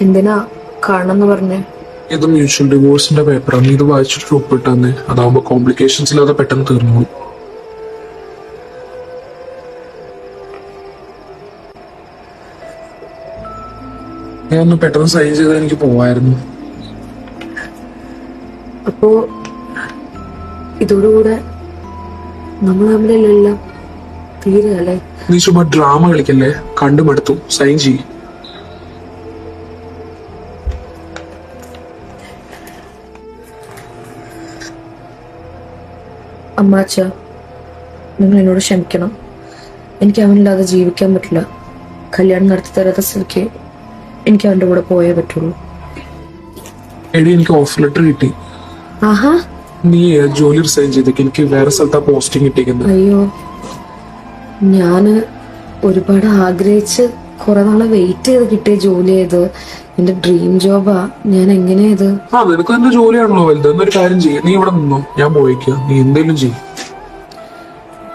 എന്തിനാ കാണണമെന്ന് പറഞ്ഞേ? ഇത് മ്യൂച്വൽ ഡിവോഴ്സിന്റെ പേപ്പറാണ് ആണ്. ഇത് വായിച്ചിട്ട് ഒപ്പിട്ടെന്ന് അതാവുമ്പോ കോംപ്ലിക്കേഷൻസ് ഇല്ലാതെ പെട്ടെന്ന് തീർന്നു ഞാൻ ഒന്ന് പെട്ടെന്ന് സൈൻ ചെയ്താൽ എനിക്ക് പോവായിരുന്നു. അപ്പോ ഇതോടുകൂടെ നമ്മൾ തമ്മിലെല്ലാം അല്ലേ? നീ ചുമ്മാ ഡ്രാമ കളിക്കല്ലേ? കണ്ടുമടുത്തു. സൈൻ ചെയ്യ്. അമ്മാച്ച നിങ്ങൾ എന്നോട് ക്ഷമിക്കണം. എനിക്ക് അവനില്ലാതെ ജീവിക്കാൻ പറ്റില്ല. കല്യാണം നടത്തി തരാത്ത സ്ഥിതിക്ക് എനിക്ക് അവന്റെ കൂടെ പോയേ പറ്റുള്ളൂ. എടി എനിക്ക് ഓഫർ ലെറ്റർ കിട്ടി. ആഹാ. നീ ജോലി റിസൈൻ ചെയ്തേക്ക്. എനിക്ക് വേറെ സ്ഥലത്താ പോസ്റ്റിംഗ് കിട്ടിയിരിക്കുന്നത് അയ്യോ ഞാൻ ഒരുപാട് ആഗ്രഹിച്ച് കുറെ നാളെ വെയിറ്റ് ചെയ്ത് കിട്ടിയ ജോലി ചെയ്ത് എന്റെ ഡ്രീം ജോബാ ഞാൻ എങ്ങനെയാ ഇത്? ആ നിനക്ക് എന്റെ ജോലിയാണല്ലോ വലുത്. എന്നൊരു കാര്യം ചെയ്യ. നീ ഇവിടെ നിന്നോ. ഞാൻ പോയിക്കാം. നീ എന്തെങ്കിലും ചെയ്യും.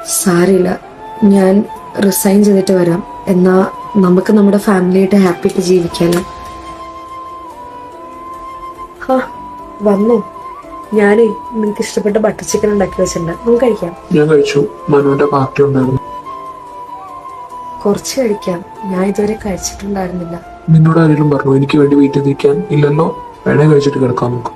സാരില്ല ഞാൻ റിസൈൻ ചെയ്തിട്ട് വരാം. എന്നാ നമുക്ക് നമ്മുടെ ഫാമിലിയായിട്ട് ഹാപ്പി ആയിട്ട് ജീവിക്കാലോ. ഹാ വന്നു. ഞാനേ നിനക്ക് ഇഷ്ടപ്പെട്ട ബട്ടർ ചിക്കൻ ഉണ്ടാക്കി വെച്ചിട്ടുണ്ട്. നമുക്ക് കഴിക്കാം. ഞാൻ കഴിച്ചു. മനുവിന്റെ പാർട്ടി ഉണ്ടായിരുന്നു. കുറച്ച് കഴിക്കാം. ഞാൻ ഇതുവരെ കഴിച്ചിട്ടുണ്ടായിരുന്നില്ല. നിന്നോട് ആരെങ്കിലും പറഞ്ഞു എനിക്ക് വേണ്ടി വീട്ടിൽ നിൽക്കാൻ ഇല്ലല്ലോ? വേണേ കഴിച്ചിട്ട് കിടക്കാൻ നോക്കും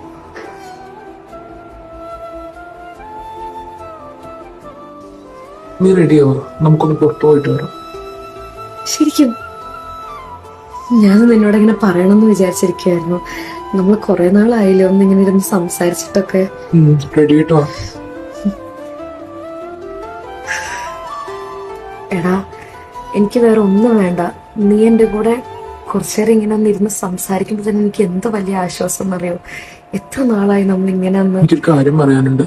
നീ റെഡിയാവോ നമുക്കൊന്ന് പുറത്തു പോയിട്ട് വരാം. ശരിക്കും ഞാൻ നിന്നോട് ഇങ്ങനെ പറയണമെന്ന് വിചാരിച്ചിരിക്കുകയായിരുന്നു. നമ്മൾ കുറെ നാളായില്ലോ ഒന്ന് ഇങ്ങനെ ഇരുന്ന് സംസാരിച്ചിട്ടൊക്കെ. റെഡി എടാ എനിക്ക് വേറെ ഒന്നും വേണ്ട. നീ എന്റെ കൂടെ കുറച്ചേരം ഇങ്ങനെ ഒന്ന് ഇരുന്ന് സംസാരിക്കുമ്പോൾ തന്നെ എനിക്ക് എന്ത് വലിയ ആശ്വാസം എന്നറിയോ? എത്ര നാളായി നമ്മൾ ഇങ്ങനെ ഒന്ന് കാര്യം പറയാനുണ്ട്.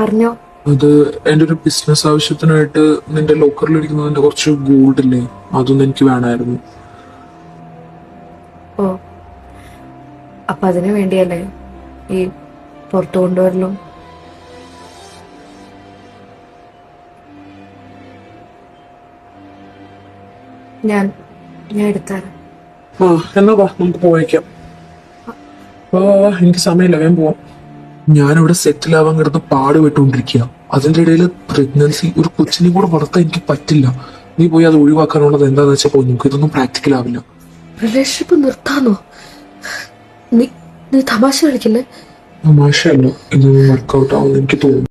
പറഞ്ഞോ. അത് എന്റെ ഒരു ബിസിനസ് ആവശ്യത്തിനായിട്ട് നിന്റെ ലോക്കറിൽ ഇരിക്കുന്നതിന്റെ കുറച്ച് ഗോൾഡ് ഇല്ലേ? അതൊന്നും എനിക്ക് വേണമായിരുന്നു ഓ. അപ്പൊ അതിനു വേണ്ടിയല്ലേ ഈ പുറത്തു കൊണ്ടുവരലും? ഞാൻ ഞാൻ എടുത്താറ് ആ എന്നാ വാ നമുക്ക് പോയേക്കാം. വാ വാ വാ എനിക്ക് സമയമില്ല വേഗം പോവാം. ഞാനിവിടെ സെറ്റിൽ ആവാൻ കിടന്ന് പാട് വിട്ടുകൊണ്ടിരിക്കുക അതിന്റെ ഇടയിൽ പ്രഗ്നൻസി ഒരു കൊച്ചിനെ കൂടെ വളർത്താൻ എനിക്ക് പറ്റില്ല. നീ പോയി അത് ഒഴിവാക്കാനുള്ളത് എന്താന്ന് വെച്ചാൽ പോയി നമുക്ക് ഇതൊന്നും പ്രാക്ടിക്കൽ ആവില്ല. റിലേഷൻഷിപ്പ് നിർത്താനോ നീ നീ തമാശ കളിക്കില്ലേ തമാശയല്ല ഇതൊന്നും വർക്കൗട്ട് ആവുമെന്ന് എനിക്ക് തോന്നുന്നു.